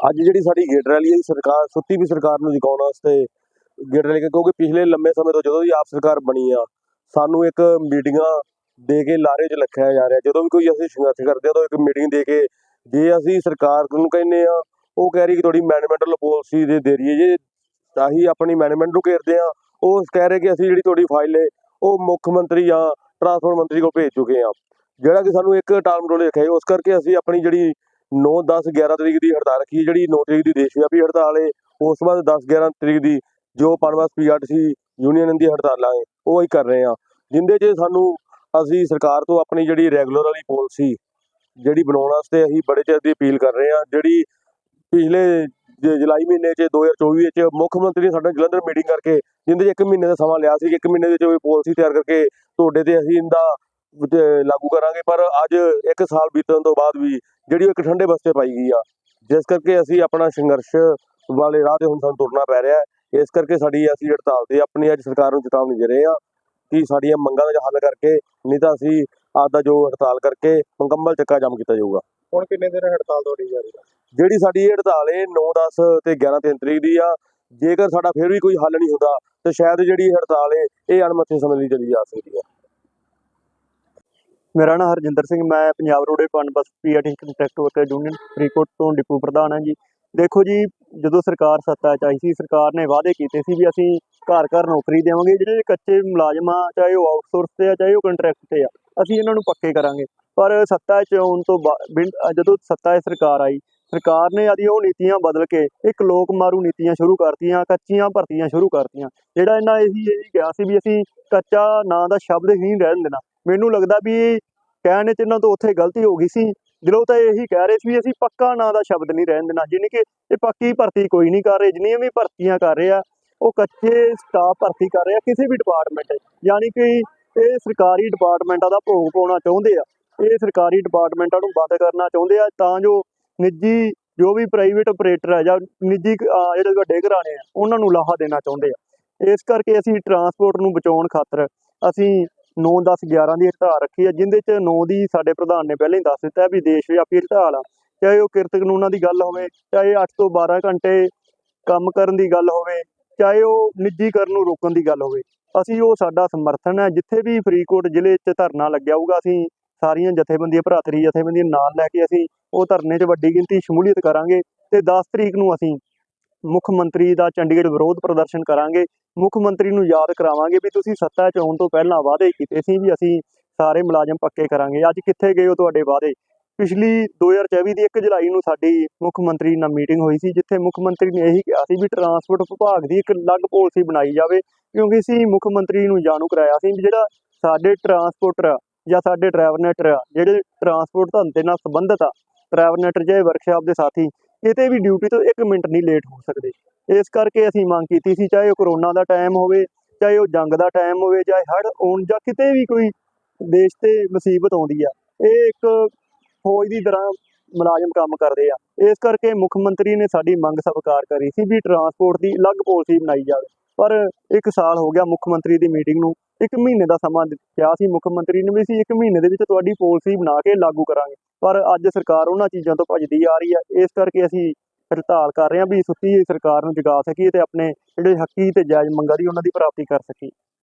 ਅੱਜ ਜਿਹੜੀ ਸਾਡੀ ਗੇਟ ਰੈਲੀ ਹੈ ਸਰਕਾਰ ਸੁੱਤੀ ਵੀ ਸਰਕਾਰ ਨੂੰ ਜਗਾਉਣ ਵਾਸਤੇ ਗੇਟ ਰੈਲੀ, ਕਿਉਂਕਿ ਪਿਛਲੇ ਲੰਮੇ ਸਮੇਂ ਤੋਂ ਜਦੋਂ ਦੀ ਆਪ ਸਰਕਾਰ ਬਣੀ ਆ, ਸਾਨੂੰ ਇੱਕ ਮੀਟਿੰਗਾਂ ਦੇ ਕੇ ਲਾਰੇ 'ਚ ਰੱਖਿਆ ਜਾ ਰਿਹਾ। ਜਦੋਂ ਵੀ ਕੋਈ ਅਸੀਂ ਸੰਘਰਸ਼ ਕਰਦੇ ਆ ਤਾਂ ਇੱਕ ਮੀਟਿੰਗ ਦੇ ਕੇ ਜੇ ਅਸੀਂ ਸਰਕਾਰ ਨੂੰ ਕਹਿੰਦੇ ਆ, ਉਹ ਕਹਿ ਰਹੀ ਕਿ ਤੁਹਾਡੀ ਮੈਨੇਜਮੈਂਟਲ ਪਾਲਿਸੀ ਦੇ ਦੇ ਰਹੀ ਹੈ ਜੇ ਅਸੀਂ ਆਪਣੀ ਮੈਨੇਜਮੈਂਟ ਨੂੰ ਘੇਰਦੇ ਆ। ਉਹ ਕਹਿ ਰਹੇ ਕਿ ਅਸੀਂ ਜਿਹੜੀ ਤੁਹਾਡੀ ਫਾਈਲ ਹੈ, ਉਹ ਮੁੱਖ ਮੰਤਰੀ ਜਾਂ ਟਰਾਂਸਪੋਰਟ ਮੰਤਰੀ ਕੋਲ ਭੇਜ ਚੁੱਕੇ ਆ। ਜਿਹੜਾ ਕਿ ਸਾਨੂੰ ਇੱਕ ਟਾਲਮ ਟੋਲੇ ਰੱਖਿਆ ਉਸ ਕਰਕੇ ਅਸੀਂ ਆਪਣੀ ਜਿਹੜੀ 9 10 11 ਤਰੀਕ ਦੀ ਹੜਤਾਲ ਰੱਖੀ ਜਿਹੜੀ 9 ਤਰੀਕ ਦੀ ਦੇਸ਼ ਵਿਆਪੀ ਹੜਤਾਲ ਏ ਉਸ ਤੋਂ ਬਾਅਦ 10 11 ਤਰੀਕ ਦੀ ਜੋ ਪਨਵਾਸ ਪੀਆਰਟੀਸੀ ਯੂਨੀਅਨ ਦੀ ਹੜਤਾਲਾਂ ਹੈ ਉਹ ਅਸੀਂ ਕਰ ਰਹੇ ਆ ਜਿੰਦੇ 'ਚ ਸਾਨੂੰ ਅਸੀਂ ਸਰਕਾਰ ਤੋਂ ਆਪਣੀ ਜਿਹੜੀ ਰੈਗੂਲਰ ਵਾਲੀ ਪਾਲਿਸੀ ਜਿਹੜੀ ਬਣਾਉਣ ਵਾਸਤੇ ਅਸੀਂ ਬੜੇ ਚਿਰ ਦੀ ਅਪੀਲ ਕਰ ਰਹੇ ਆ ਜਿਹੜੀ ਪਿਛਲੇ ਜੁਲਾਈ ਮਹੀਨੇ 'ਚ 2024 ਵਿੱਚ ਮੁੱਖ ਮੰਤਰੀ ਨੇ ਸਾਡੇ ਜਲੰਧਰ ਮੀਟਿੰਗ ਕਰਕੇ ਜਿੰਦੇ 'ਚ ਇੱਕ ਮਹੀਨੇ ਦਾ ਸਮਾਂ ਲਿਆ ਸੀ ਕਿ ਇੱਕ ਮਹੀਨੇ ਦੇ ਵਿੱਚ ਉਹ ਪਾਲਿਸੀ ਤਿਆਰ ਕਰਕੇ ਤੁਹਾਡੇ ਤੇ ਅਸੀਂ ਇਹਦਾ ਲਾਗੂ ਕਰਾਂਗੇ ਪਰ ਅੱਜ ਇੱਕ ਸਾਲ ਬੀਤਣ ਤੋਂ ਬਾਅਦ ਵੀ ਜਿਹੜੀ ਇੱਕ ਠੰਡੇ ਬਸਤੇ ਪਾਈ ਗਈ ਆ ਜਿਸ ਕਰਕੇ ਅਸੀਂ ਆਪਣਾ ਸੰਘਰਸ਼ ਵਾਲੇ ਰਾਹ ਤੇ ਹੁਣ ਸਾਨੂੰ ਤੁਰਨਾ ਪੈ ਰਿਹਾ ਹੈ। ਇਸ ਕਰਕੇ ਸਾਡੀ ਅਸੀਂ ਹੜਤਾਲ ਤੇ ਆਪਣੀ ਅੱਜ ਸਰਕਾਰ ਨੂੰ ਚੇਤਾਵਨੀ ਦੇ ਰਹੇ ਹਾਂ ਕਿ ਸਾਡੀਆਂ ਮੰਗਾਂ ਦਾ ਹੱਲ ਕਰਕੇ ਨਹੀਂ ਤਾਂ ਅਸੀਂ ਅੱਜ ਦਾ ਜੋ ਹੜਤਾਲ ਕਰਕੇ ਮੁਕੰਮਲ ਚੱਕਾ ਜਾਮ ਕੀਤਾ ਜਾਊਗਾ। ਹੁਣ ਕਿੰਨੇ ਦਿਨ ਹੜਤਾਲ ਤੁਹਾਡੀ ਜਾਰੀ ਹੈ ਜਿਹੜੀ ਸਾਡੀ ਇਹ ਹੜਤਾਲ ਹੈ 9 10 ਤੇ 11 3 ਤਰੀਕ ਦੀ ਆ ਜੇਕਰ ਸਾਡਾ ਫਿਰ ਵੀ ਕੋਈ ਹੱਲ ਨਹੀਂ ਹੁੰਦਾ ਤਾਂ ਸ਼ਾਇਦ ਜਿਹੜੀ ਹੜਤਾਲ ਹੈ ਇਹ ਅਣਮੱਥੇ ਸਮੇਂ ਲਈ ਚਲੀ ਜਾ ਸਕਦੀ ਹੈ। ਮੇਰਾ ਨਾਮ ਹਰਜਿੰਦਰ ਸਿੰਘ, ਮੈਂ ਪੰਜਾਬ ਰੋਡੇ Punbus PRT contract worker union Faridkot ਤੋਂ ਡਿਪੂ ਪ੍ਰਧਾਨ ਹਾਂ ਜੀ। ਦੇਖੋ ਜੀ, ਜਦੋਂ ਸਰਕਾਰ ਸੱਤਾ 'ਚ ਆਈ ਸੀ, ਸਰਕਾਰ ਨੇ ਵਾਅਦੇ ਕੀਤੇ ਸੀ ਵੀ ਅਸੀਂ ਘਰ ਘਰ ਨੌਕਰੀ ਦੇਵਾਂਗੇ, ਜਿਹੜੇ ਕੱਚੇ ਮੁਲਾਜ਼ਮ ਆ ਚਾਹੇ ਉਹ ਆਊਟਸੋਰਸ ਤੇ ਆ, ਚਾਹੇ ਉਹ ਕੰਟਰੈਕਟ ਤੇ ਆ, ਅਸੀਂ ਇਹਨਾਂ ਨੂੰ ਪੱਕੇ ਕਰਾਂਗੇ। ਪਰ ਸੱਤਾ 'ਚ ਆਉਣ ਤੋਂ ਬਾ- ਬਿਨ- ਜਦੋਂ ਸੱਤਾ 'ਚ ਸਰਕਾਰ ਆਈ, ਸਰਕਾਰ ਨੇ ਆਦੀ ਉਹ ਨੀਤੀਆਂ ਬਦਲ ਕੇ ਇੱਕ ਲੋਕ ਮਾਰੂ ਨੀਤੀਆਂ ਸ਼ੁਰੂ ਕਰਤੀਆਂ, ਕੱਚੀਆਂ ਭਰਤੀਆਂ ਸ਼ੁਰੂ ਕਰਤੀਆਂ। ਜਿਹੜਾ ਇਹਨਾਂ ਇਹੀ ਇਹੀ ਕਿਹਾ ਸੀ ਵੀ ਅਸੀਂ ਕੱਚਾ ਨਾਂ ਦਾ ਸ਼ਬਦ ਹੀ ਨਹੀਂ ਰਹਿਣ ਦੇਣਾ। ਮੈਨੂੰ ਲੱਗਦਾ ਵੀ ਕਹਿਣ 'ਚ ਇਹਨਾਂ ਤੋਂ ਉੱਥੇ ਗਲਤੀ ਹੋ ਗਈ ਸੀ। ਦਿਲੋਂ ਤਾਂ ਇਹੀ ਕਹਿ ਰਹੇ ਸੀ ਵੀ ਅਸੀਂ ਪੱਕਾ ਨਾਂ ਦਾ ਸ਼ਬਦ ਨਹੀਂ ਰਹਿਣ ਦੇਣਾ ਜਿਵੇਂ ਕਿ ਇਹ ਪੱਕੀ ਭਰਤੀ ਕੋਈ ਨਹੀਂ ਕਰ ਰਹੇ, ਜਿੰਨੀਆਂ ਵੀ ਭਰਤੀਆਂ ਕਰ ਰਹੇ ਆ, ਉਹ ਕੱਚੇ ਸਟਾਫ ਭਰਤੀ ਕਰ ਰਹੇ ਆ ਕਿਸੇ ਵੀ ਡਿਪਾਰਟਮੈਂਟ 'ਚ। ਯਾਨੀ ਕਿ ਇਹ ਸਰਕਾਰੀ ਡਿਪਾਰਟਮੈਂਟਾਂ ਦਾ ਭੋਗ ਪਾਉਣਾ ਚਾਹੁੰਦੇ ਆ। ਇਹ ਸਰਕਾਰੀ ਡਿਪਾਰਟਮੈਂਟਾਂ ਨੂੰ ਬੰਦ ਕਰਨਾ ਚਾਹੁੰਦੇ ਆ, ਤਾਂ ਜੋ ਨਿੱਜੀ, ਜੋ ਵੀ ਪ੍ਰਾਈਵੇਟ ਆਪਰੇਟਰ ਆ ਜਾਂ ਨਿੱਜੀ ਜਿਹੜੇ ਵੱਡੇ ਘਰਾਣੇ ਆ, ਉਹਨਾਂ ਨੂੰ ਲਾਹਾ ਦੇਣਾ ਚਾਹੁੰਦੇ ਆ। ਇਸ ਕਰਕੇ ਅਸੀਂ ਟਰਾਂਸਪੋਰਟ ਨੂੰ ਬਚਾਉਣ ਖਾਤਰ ਅਸੀਂ 9 10 11 ਦੀ ਹੜਤਾਲ ਰੱਖੀ ਹੈ, ਜਿੰਦੇ ਚ 9 ਦੀ ਸਾਡੇ ਪ੍ਰਧਾਨ ਨੇ ਪਹਿਲਾਂ ਹੀ ਦੱਸ ਦਿੱਤਾ ਵੀ ਦੇਸ਼ ਵਿਆਪੀ ਹੜਤਾਲ ਆ। ਚਾਹੇ ਉਹ ਕਿਰਤ ਕਾਨੂੰਨਾਂ ਦੀ ਗੱਲ ਹੋਵੇ, ਚਾਹੇ 8 ਤੋਂ 12 ਘੰਟੇ ਕੰਮ ਕਰਨ ਦੀ ਗੱਲ ਹੋਵੇ, ਚਾਹੇ ਉਹ ਨਿੱਜੀਕਰਨ ਨੂੰ ਰੋਕਣ ਦੀ ਗੱਲ ਹੋਵੇ, ਅਸੀਂ ਉਹ ਸਾਡਾ ਸਮਰਥਨ ਹੈ। ਜਿੱਥੇ ਵੀ ਫਰੀਦਕੋਟ ਜ਼ਿਲ੍ਹੇ 'ਚ ਧਰਨਾ ਲੱਗਿਆ ਹੋਊਗਾ, ਅਸੀਂ ਸਾਰੀਆਂ ਜਥੇਬੰਦੀਆਂ, ਭਰਾਤਰੀ ਜਥੇਬੰਦੀਆਂ ਨਾਲ ਲੈ ਕੇ ਅਸੀਂ ਉਹ ਧਰਨੇ 'ਚ ਵੱਡੀ ਗਿਣਤੀ ਸ਼ਮੂਲੀਅਤ ਕਰਾਂਗੇ ਤੇ 10 ਤਰੀਕ ਨੂੰ ਅਸੀਂ ਮੁੱਖ ਮੰਤਰੀ ਦਾ ਚੰਡੀਗੜ੍ਹ ਵਿਰੋਧ ਪ੍ਰਦਰਸ਼ਨ ਕਰਾਂਗੇ। ਮੁੱਖ ਮੰਤਰੀ ਨੂੰ ਯਾਦ ਕਰਾਵਾਂਗੇ ਵੀ ਤੁਸੀਂ ਸੱਤਾ 'ਚ ਆਉਣ ਤੋਂ ਪਹਿਲਾਂ ਵਾਅਦੇ ਕੀਤੇ ਸੀ ਵੀ ਅਸੀਂ ਸਾਰੇ ਮੁਲਾਜ਼ਮ ਪੱਕੇ ਕਰਾਂਗੇ। ਅੱਜ ਕਿੱਥੇ ਗਏ ਹੋ ਤੁਹਾਡੇ ਵਾਅਦੇ? ਪਿਛਲੀ 2024 ਦੀ 1 ਜੁਲਾਈ ਨੂੰ ਸਾਡੀ ਮੁੱਖ ਮੰਤਰੀ ਨਾਲ ਮੀਟਿੰਗ ਹੋਈ ਸੀ, ਜਿੱਥੇ ਮੁੱਖ ਮੰਤਰੀ ਨੇ ਇਹੀ ਕਿਹਾ ਸੀ ਵੀ ਟਰਾਂਸਪੋਰਟ ਵਿਭਾਗ ਦੀ ਇੱਕ ਅਲੱਗ ਪਾਲਿਸੀ ਬਣਾਈ ਜਾਵੇ, ਕਿਉਂਕਿ ਅਸੀਂ ਮੁੱਖ ਮੰਤਰੀ ਨੂੰ ਜਾਣੂ ਕਰਾਇਆ ਸੀ ਵੀ ਜਿਹੜਾ ਸਾਡੇ ਟਰਾਂਸਪੋਰਟਰ ਜਾਂ ਸਾਡੇ ਡਰਾਈਵਰ ਆ, ਜਿਹੜੇ ਟਰਾਂਸਪੋਰਟ ਧੰਦੇ ਨਾਲ ਸੰਬੰਧਿਤ ਆ ਡਰਾਈਵਰ ਨੈਟਰ ਜਾਂ ਵਰਕਸ਼ਾਪ ਦੇ ਸਾਥੀ ਕਿਤੇ ਵੀ ਡਿਊਟੀ ਤੋਂ 1 ਮਿੰਟ ਨਹੀਂ ਲੇਟ ਹੋ ਸਕਦੇ। ਇਸ ਕਰਕੇ ਅਸੀਂ ਮੰਗ ਕੀਤੀ ਸੀ, ਚਾਹੇ ਉਹ ਕਰੋਨਾ ਦਾ ਟਾਈਮ ਹੋਵੇ, ਚਾਹੇ ਉਹ ਜੰਗ ਦਾ ਟਾਈਮ ਹੋਵੇ, ਚਾਹੇ ਹੜ੍ਹ ਆਉਣ ਜਾਂ ਕਿਤੇ ਵੀ ਕੋਈ ਦੇਸ਼ ਤੇ ਮੁਸੀਬਤ ਆਉਂਦੀ ਆ, ਇਹ ਇੱਕ ਫੌਜ ਦੀ ਤਰ੍ਹਾਂ ਮੁਲਾਜ਼ਮ ਕੰਮ ਕਰਦੇ ਆ। ਇਸ ਕਰਕੇ ਮੁੱਖ ਮੰਤਰੀ ਨੇ ਸਾਡੀ ਮੰਗ ਸਵੀਕਾਰ ਕਰੀ ਸੀ ਵੀ ਟਰਾਂਸਪੋਰਟ ਦੀ ਅਲੱਗ ਪਾਲਿਸੀ ਬਣਾਈ ਜਾਵੇ। ਪਰ ਇੱਕ ਸਾਲ ਹੋ ਗਿਆ ਮੁੱਖ ਮੰਤਰੀ ਦੀ ਮੀਟਿੰਗ ਨੂੰ ਇੱਕ ਮਹੀਨੇ ਦਾ ਸਮਾਂ ਕਿਹਾ ਸੀ, ਮੁੱਖ ਮੰਤਰੀ ਨੇ ਵੀ ਅਸੀਂ ਇੱਕ ਮਹੀਨੇ ਦੇ ਵਿੱਚ ਤੁਹਾਡੀ ਪਾਲਿਸੀ ਬਣਾ ਕੇ ਲਾਗੂ ਕਰਾਂਗੇ। ਪਰ ਅੱਜ ਸਰਕਾਰ ਉਹਨਾਂ ਚੀਜ਼ਾਂ ਤੋਂ ਭੱਜਦੀ ਆ ਰਹੀ ਹੈ। ਇਸ ਕਰਕੇ ਅਸੀਂ ਹੜਤਾਲ ਕਰ ਰਹੇ ਹਾਂ ਵੀ ਸੁੱਤੀ ਸਰਕਾਰ ਨੂੰ ਜਗਾ ਸਕੀਏ ਤੇ ਆਪਣੇ ਜਿਹੜੇ ਹੱਕੀ ਤੇ ਜਾਇਜ਼ ਮੰਗਾਂ ਦੀ ਉਹਨਾਂ ਦੀ ਪ੍ਰਾਪਤੀ ਕਰ ਸਕੀਏ।